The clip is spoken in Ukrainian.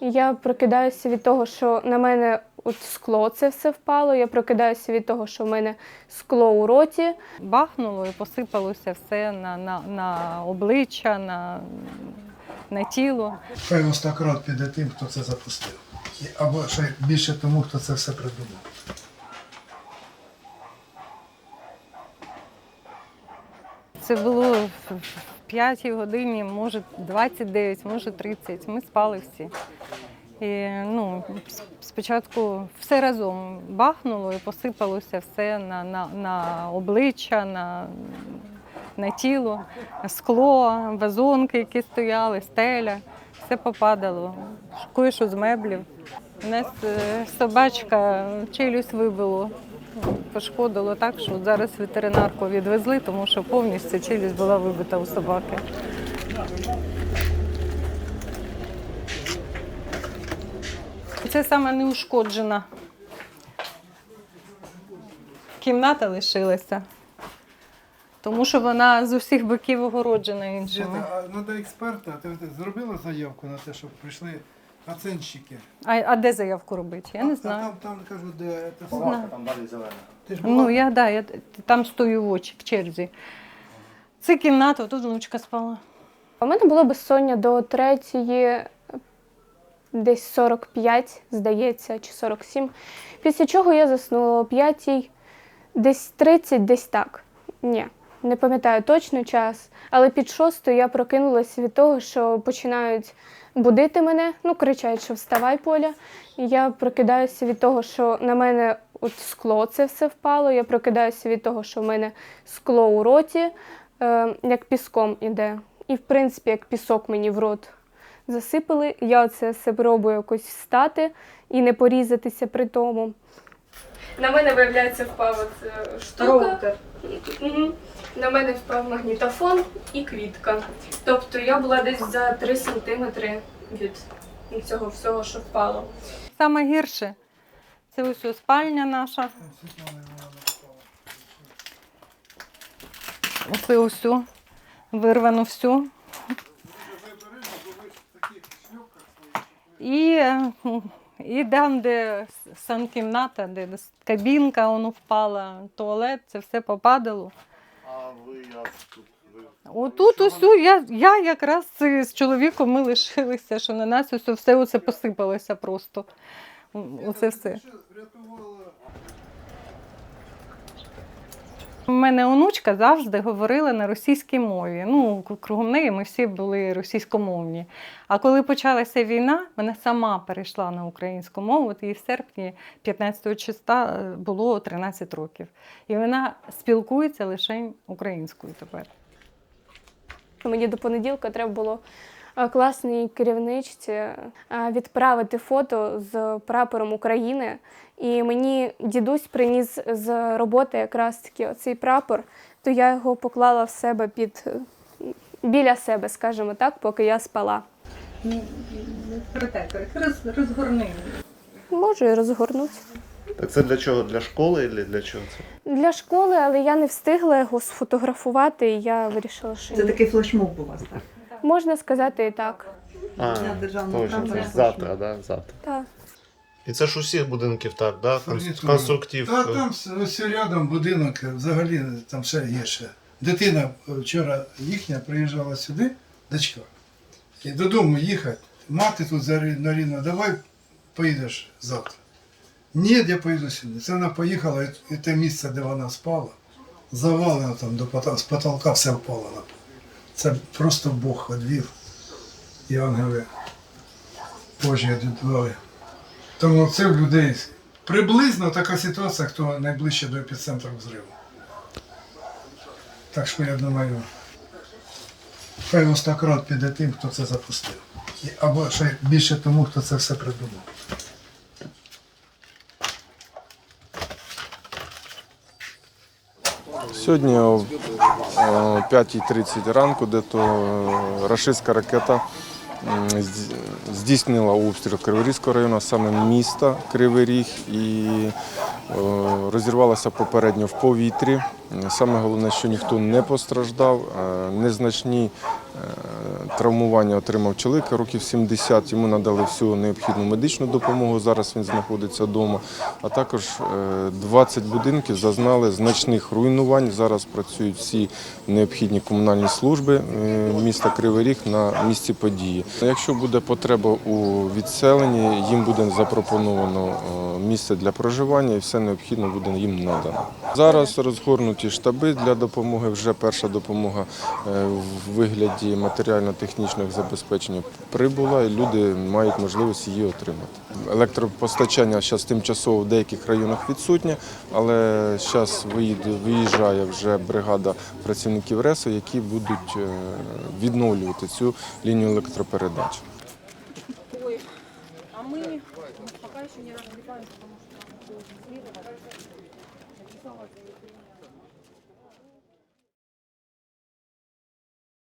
Я прокидаюся від того, що на мене от скло це все впало. Я прокидаюся від того, що в мене скло у роті. Бахнуло і посипалося все на, на, на обличчя, на, на тіло. Хай остакрат піде тим, хто це запустив. Або ще більше тому, хто це все придумав. Це було в в п'ятій годині, може 29, може 30. Ми спали всі. І, ну, спочатку все разом бахнуло і посипалося все на, на, на обличчя, на, на тіло, скло, вазонки, які стояли, стеля, все попадало. Кое-що з меблів. У нас е, собачка челюсть вибило. Пошкодило так, що зараз ветеринарку відвезли, тому що повністю челюсть була вибита у собаки. Це саме неушкоджена. Кімната лишилася, тому що вона з усіх боків огороджена іншими. а треба експерта, ти зробила заявку на те, щоб прийшли оценщики? А, а де заявку робити? Я не знаю. Там, там кажуть, де це Знаю. там далі зелена. Ти ж була? Ну, я, да, я там стою в очі в черзі. Це кімната, тут внучка спала. У мене було безсоння до третьої, десь 45, здається, чи 47. Після чого я заснула о п'ятій, десь 30, десь так. Ні, не пам'ятаю точно час. Але під шостою я прокинулася від того, що починають будити мене, ну, кричать, що вставай, Поля. Я прокидаюся від того, що на мене от скло це все впало. Я прокидаюся від того, що в мене скло у роті, е, як піском іде. І, в принципі, як пісок мені в рот засипали. Я оце все пробую якось встати і не порізатися при тому. На мене, виявляється, впав от, е, штука. На мене впав магнітофон і квітка. Тобто я була десь за 3 сантиметри від цього всього, що впало. Саме гірше це ось ось спальня наша. Оце ось вирвано всю. І, і там, де санкімната, де кабінка воно впала, туалет, це все попадало. А ви як тут? Отут усю я, я якраз з з чоловіком ми лишилися, що на нас усе все оце посипалося просто. Оце все. У мене онучка завжди говорила на російській мові. Ну, кругом неї ми всі були російськомовні. А коли почалася війна, вона сама перейшла на українську мову. От їй в серпні 15 числа е, було 13 років. І вона спілкується лише українською тепер. Мені до понеділка треба було класній керівничці е, відправити фото з прапором України. І мені дідусь приніс з роботи якраз таки оцей прапор, то я його поклала в себе під біля себе, скажімо так, поки я спала. Розгорни. Можу і розгорнути. Так це для чого? Для школи чи для чого це? Для школи, але я не встигла його сфотографувати, і я вирішила, що Це ні. такий флешмоб у вас, так? Можна сказати і так. А, точно, це ж завтра, да? Завтра. так. І це ж усіх будинків так, да? Фабрицю. Конструктив. Та там все- ось рядом будинок, взагалі там ще гірше. Дитина вчора їхня приїжджала сюди, дочка, і додому їхати. Мати тут рівно, давай поїдеш завтра. Ні, я поїду сюди. Це вона поїхала, і- і те місце, де вона спала, завалено там до пота- з потолка все впало на пол. Це просто Бог одвів. І ангели Божі одвали. Тому це в людей приблизно така ситуація, хто найближче до епіцентру взриву. Так що я думаю, хай остакрат піде тим, хто це запустив. Або ще більше тому, хто це все придумав. Сьогодні о о 5.30 ранку, де то е, рашистська ракета здійснила обстріл Криворізького району, саме міста Кривий Ріг, і розірвалася попередньо в повітрі. Саме головне, що ніхто не постраждав, незначні Травмування отримав чоловік років 70, йому надали всю необхідну медичну допомогу. Зараз він знаходиться вдома. А також е, 20 будинків зазнали значних руйнувань. Зараз працюють всі необхідні комунальні служби е, міста Кривий Ріг на місці події. Якщо буде потреба у відселенні, їм буде запропоновано е, місце для проживання і все необхідне буде їм надано. Зараз розгорнуті штаби для допомоги. Вже перша допомога е, в вигляді матеріально-технічних забезпечень прибула, і люди мають можливість її отримати. Електропостачання зараз тимчасово в деяких районах відсутнє, але зараз виїжджає вже бригада працівників РЕСу, які будуть е, відновлювати цю лінію електропередач. А будет